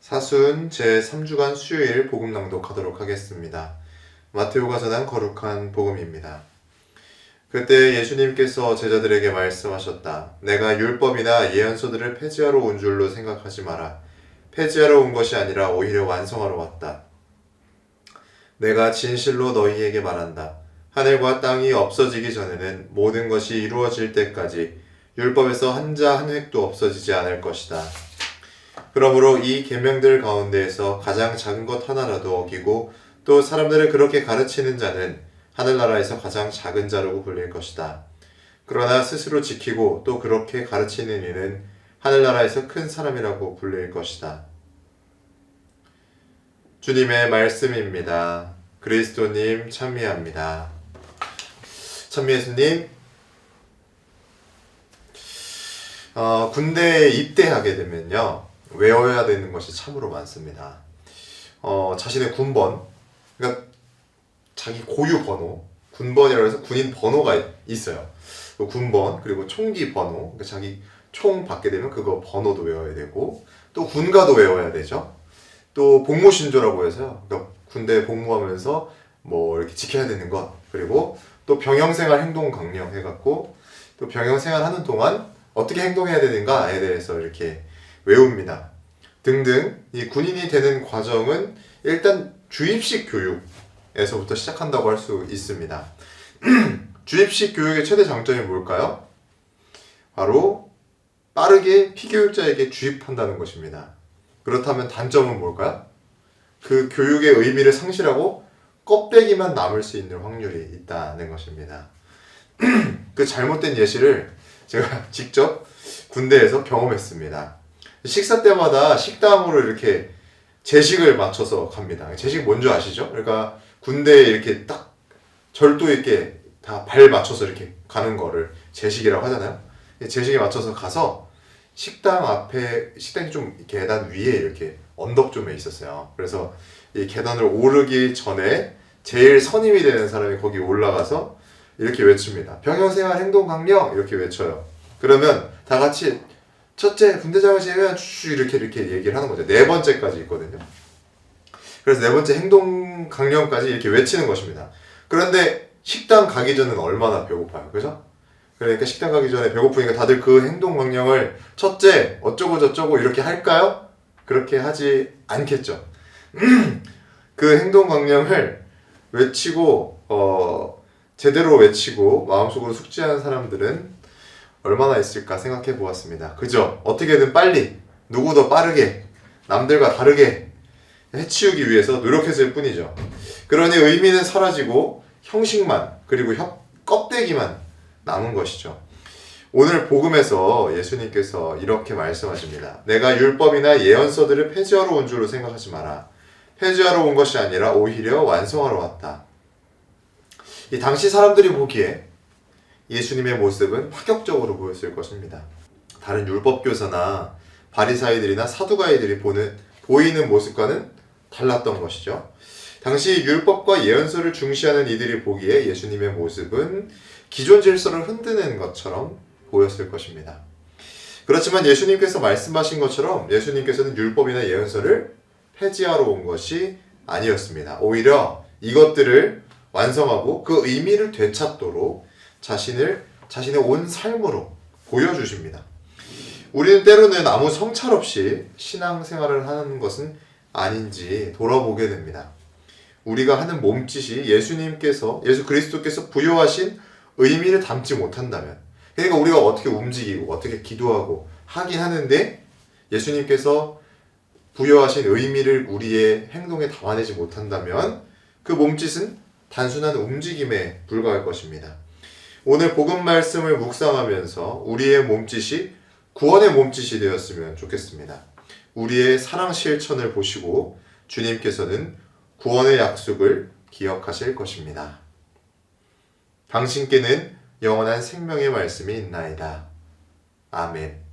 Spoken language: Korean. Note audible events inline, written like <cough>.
사순 제3주간 수요일 복음 낭독하도록 하겠습니다. 마테오가 전한 거룩한 복음입니다. 그때 예수님께서 제자들에게 말씀하셨다. 내가 율법이나 예언서들을 폐지하러 온 줄로 생각하지 마라. 폐지하러 온 것이 아니라 오히려 완성하러 왔다. 내가 진실로 너희에게 말한다. 하늘과 땅이 없어지기 전에는 모든 것이 이루어질 때까지 율법에서 한자 한 획도 없어지지 않을 것이다. 그러므로 이 계명들 가운데에서 가장 작은 것 하나라도 어기고 또 사람들을 그렇게 가르치는 자는 하늘나라에서 가장 작은 자라고 불릴 것이다. 그러나 스스로 지키고 또 그렇게 가르치는 이는 하늘나라에서 큰 사람이라고 불릴 것이다. 주님의 말씀입니다. 그리스도님 찬미합니다. 찬미 예수님, 어, 군대에 입대하게 되면요, 외워야 되는 것이 참으로 많습니다. 어, 자신의 군번, 그러니까 자기 고유 번호, 군번이라고 해서 군인 번호가 있어요. 그 군번, 그리고 총기 번호, 그러니까 자기 총 받게 되면 그거 번호도 외워야 되고, 또 군가도 외워야 되죠. 또 복무신조라고 해서요. 그러니까 군대에 복무하면서 뭐 이렇게 지켜야 되는 것, 그리고 또 병영생활 행동 강령 해갖고, 또 병영생활 하는 동안 어떻게 행동해야 되는가에 대해서 이렇게 외웁니다. 등등 이 군인이 되는 과정은 일단 주입식 교육에서부터 시작한다고 할 수 있습니다. <clears throat> 주입식 교육의 최대 장점이 뭘까요? 바로 빠르게 피교육자에게 주입한다는 것입니다. 그렇다면 단점은 뭘까요? 그 교육의 의미를 상실하고 껍데기만 남을 수 있는 확률이 있다는 것입니다. <clears throat> 그 잘못된 예시를 제가 <laughs> 직접 군대에서 경험했습니다. 식사 때마다 식당으로 이렇게 제식을 맞춰서 갑니다. 제식 뭔지 아시죠? 그러니까 군대에 이렇게 딱 절도 이렇게 다 발 맞춰서 이렇게 가는 거를 제식이라고 하잖아요. 제식에 맞춰서 가서 식당 앞에 식당이 좀 계단 위에 이렇게 언덕점에 있었어요. 그래서 이 계단을 오르기 전에 제일 선임이 되는 사람이 거기 올라가서 이렇게 외칩니다. 병영생활 행동 강령 이렇게 외쳐요. 그러면 다 같이 첫째 군대장을 제외한 쭉 이렇게 이렇게 얘기를 하는 거죠. 네 번째까지 있거든요. 그래서 네 번째 행동 강령까지 이렇게 외치는 것입니다. 그런데 식당 가기 전은 얼마나 배고파요, 그죠? 그러니까 식당 가기 전에 배고프니까 다들 그 행동 강령을 첫째 어쩌고 저쩌고 이렇게 할까요? 그렇게 하지 않겠죠. <clears throat> 그 행동 강령을 외치고 어 제대로 외치고 마음속으로 숙지하는 사람들은 얼마나 있을까 생각해 보았습니다. 그죠? 어떻게든 빨리, 누구도 빠르게, 남들과 다르게 해치우기 위해서 노력했을 뿐이죠. 그러니 의미는 사라지고 형식만, 그리고 협, 껍데기만 남은 것이죠. 오늘 복음에서 예수님께서 이렇게 말씀하십니다. 내가 율법이나 예언서들을 폐지하러 온 줄로 생각하지 마라. 폐지하러 온 것이 아니라 오히려 완성하러 왔다. 이 당시 사람들이 보기에 예수님의 모습은 파격적으로 보였을 것입니다. 다른 율법 교사나 바리사이들이나 사두가이들이 보는 보이는 모습과는 달랐던 것이죠. 당시 율법과 예언서를 중시하는 이들이 보기에 예수님의 모습은 기존 질서를 흔드는 것처럼 보였을 것입니다. 그렇지만 예수님께서 말씀하신 것처럼 예수님께서는 율법이나 예언서를 폐지하러 온 것이 아니었습니다. 오히려 이것들을 완성하고 그 의미를 되찾도록 자신을 자신의 온 삶으로 보여주십니다. 우리는 때로는 아무 성찰 없이 신앙생활을 하는 것은 아닌지 돌아보게 됩니다. 우리가 하는 몸짓이 예수님께서 예수 그리스도께서 부여하신 의미를 담지 못한다면 그러니까 우리가 어떻게 움직이고 어떻게 기도하고 하긴 하는데 예수님께서 부여하신 의미를 우리의 행동에 담아내지 못한다면 그 몸짓은 단순한 움직임에 불과할 것입니다. 오늘 복음 말씀을 묵상하면서 우리의 몸짓이 구원의 몸짓이 되었으면 좋겠습니다. 우리의 사랑 실천을 보시고 주님께서는 구원의 약속을 기억하실 것입니다. 당신께는 영원한 생명의 말씀이 있나이다. 아멘.